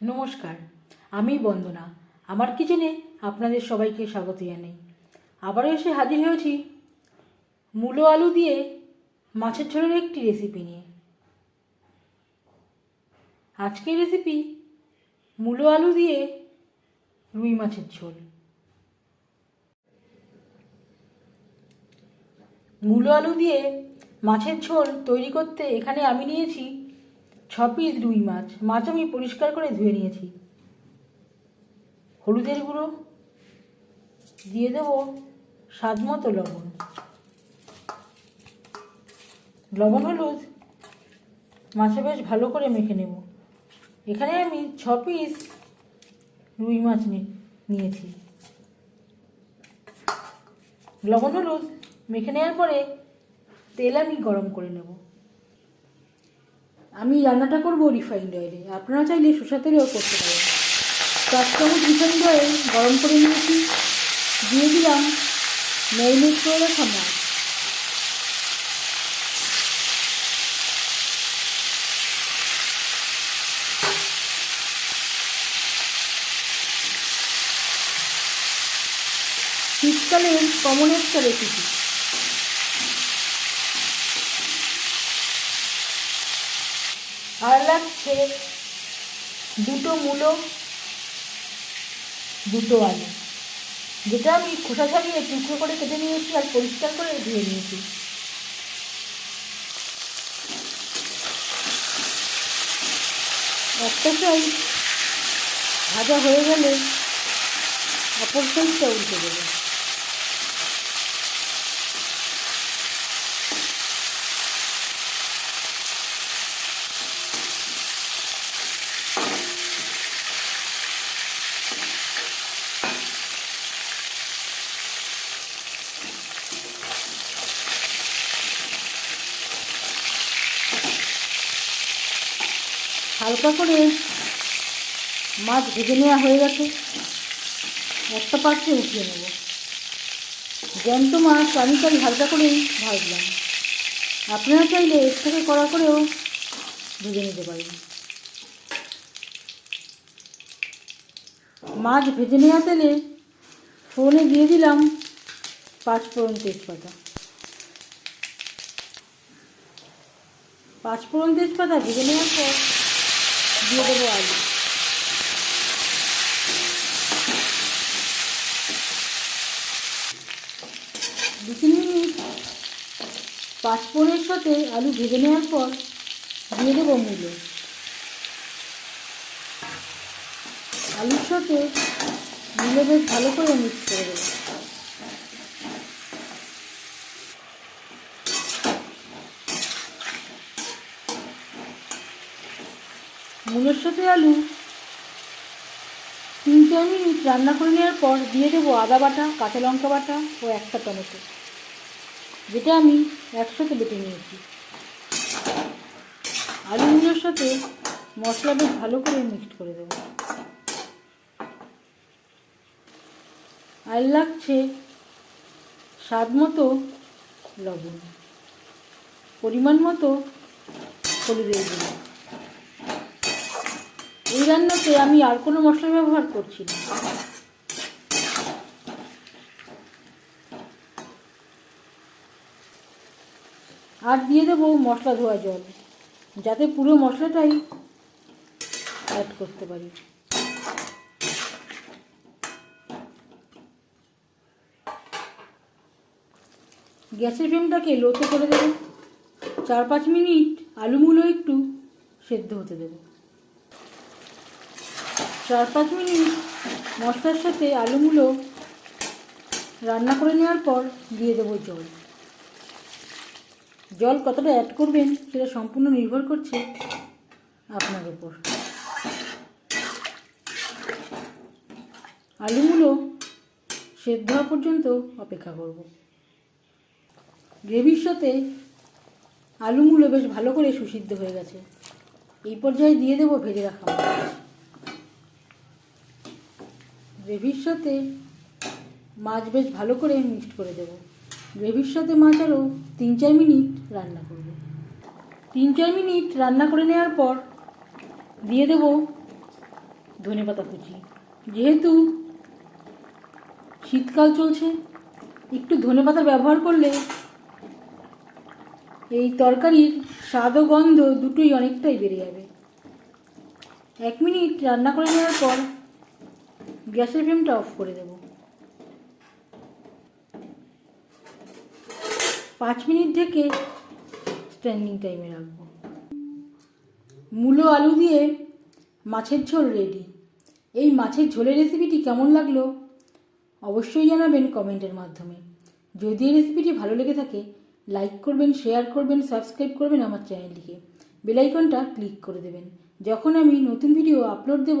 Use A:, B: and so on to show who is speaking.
A: নমস্কার, আমি বন্দনা। আমার কিচেনে আপনাদের সবাইকে স্বাগত জানাই। আবারও এসে হাজির হয়েছি মূলো আলু দিয়ে মাছের ঝোলের একটি রেসিপি নিয়ে। আজকের রেসিপি মূলো আলু দিয়ে রুই মাছের ঝোল। মূলো আলু দিয়ে মাছের ঝোল তৈরি করতে এখানে আমি নিয়েছি ছ পিস রুই মাছ। মাছ আমি পরিষ্কার করে ধুয়ে নিয়েছি। হলুদের গুঁড়ো দিয়ে দেব স্বাদ মতো লবণ। লবণ, হলুদ মাছে বেশ ভালো করে মেখে নেব। এখানে আমি ছ পিস রুই মাছ নিয়েছি। লবণ, হলুদ মেখে নেওয়ার পরে তেল আমি গরম করে নেব। আমি রান্নাটা করব রিফাইন্ড অয়েলে আপনারা চাইলে সরষা তেলেও করতে পারেন। চার চামচ রিফাইন্ড অয়েল গরম করে নিয়েছি। দিয়ে দিলাম ম্যারিনেট করে রাখা মাছ শীতকালের কমন একটা রেসিপি আর লাগছে দুটো মূলো, দুটো আলু। যেটা আমি খোসা ছাড়িয়ে টুকরো করে কেটে নিয়েছি আর পরিষ্কার করে ধুয়ে নিয়েছি। একটা সাইজ ভাজা হয়ে গেলে অপর সাইজটা উল্টে দেবে। হালকা করে মাছ ভেজে নেওয়া হয়ে গেছে। একটা পাত্রে উঠিয়ে নেব। জ্যান্ত মাছ আমি তাই হালকা করেই ভাজলাম। আপনারা চাইলে এর থেকে কড়া করেও ভেজে নিতে পারেন। মাছ ভেজে নেওয়া তেলে ফোড়নে দিয়ে দিলাম পাঁচ ফোড়ন তেজপাতা। পাঁচ ফোড়ন তেজপাতা ভেজে নেওয়ার পর দিয়ে দেবো আলু। দু তিন মিনিট পাঁচফোড়নের সাথে আলু ভেজে নেওয়ার পর দিয়ে দেবো মূলো। আলুর সাথে মূলো বেশ ভালো করে মিক্স করে দেবো। সাথে আলু। তিন চার মিনিট রান্না করে নেওয়ার পর দিয়ে দেবো আদা বাটা, কাঁচা লঙ্কা বাটা ও একটা টমেটো, যেটা আমি একসাথে বেটে নিয়েছি। আলুগুলোর সাথে মশলা বেশ ভালো করে মিক্সড করে দেবো। আর লাগছে স্বাদ মতো লবণ, পরিমাণ মতো হলুদের গুঁড়ো। এই রান্নাতে আমি আর কোনো মশলা ব্যবহার করছি না। আর দিয়ে দেবো মশলা ধোয়া জল, যাতে পুরো মশলাটাই অ্যাড করতে পারি। গ্যাসের ফ্লেমটাকে লোতে করে দেবো। চার পাঁচ মিনিট আলুমুলো একটু সেদ্ধ হতে দেবো। চার পাঁচ মিনিট মশলার সাথে আলুগুলো রান্না করে নেওয়ার পর দিয়ে দেবো জল। জল কতটা অ্যাড করবেন সেটা সম্পূর্ণ নির্ভর করছে আপনার উপর। আলুগুলো সেদ্ধ হওয়া পর্যন্ত অপেক্ষা করব। গ্রেভির সাথে আলুগুলো বেশ ভালো করে সুসিদ্ধ হয়ে গেছে। এই পর্যায়ে দিয়ে দেবো ভেজে রাখা মাছ গ্রেভির সাথে মাছ বেশ ভালো করে মিক্সড করে দেব। গ্রেভির সাথে মাছ আরও তিন চার মিনিট রান্না করব। তিন চার মিনিট রান্না করে নেওয়ার পর দিয়ে দেব ধনে পাতা কুচি। যেহেতু শীতকাল চলছে, একটু ধনে পাতা ব্যবহার করলে এই তরকারির স্বাদ ও গন্ধ দুটোই অনেকটাই বেড়ে যাবে। এক মিনিট রান্না করে নেওয়ার পর গ্যাসের ফ্লেমটা অফ করে দেব। পাঁচ মিনিট ঢেকে স্ট্যান্ডিং টাইমে রাখব। মূলো আলু দিয়ে মাছের ঝোল রেডি এই মাছের ঝোলের রেসিপিটি কেমন লাগল অবশ্যই জানাবেন কমেন্টের মাধ্যমে। যদি এই রেসিপিটি ভালো লেগে থাকে লাইক করবেন শেয়ার করবেন সাবস্ক্রাইব করবেন আমার চ্যানেলটিকে বেলাইকনটা ক্লিক করে দেবেন। যখন আমি নতুন ভিডিও আপলোড দেব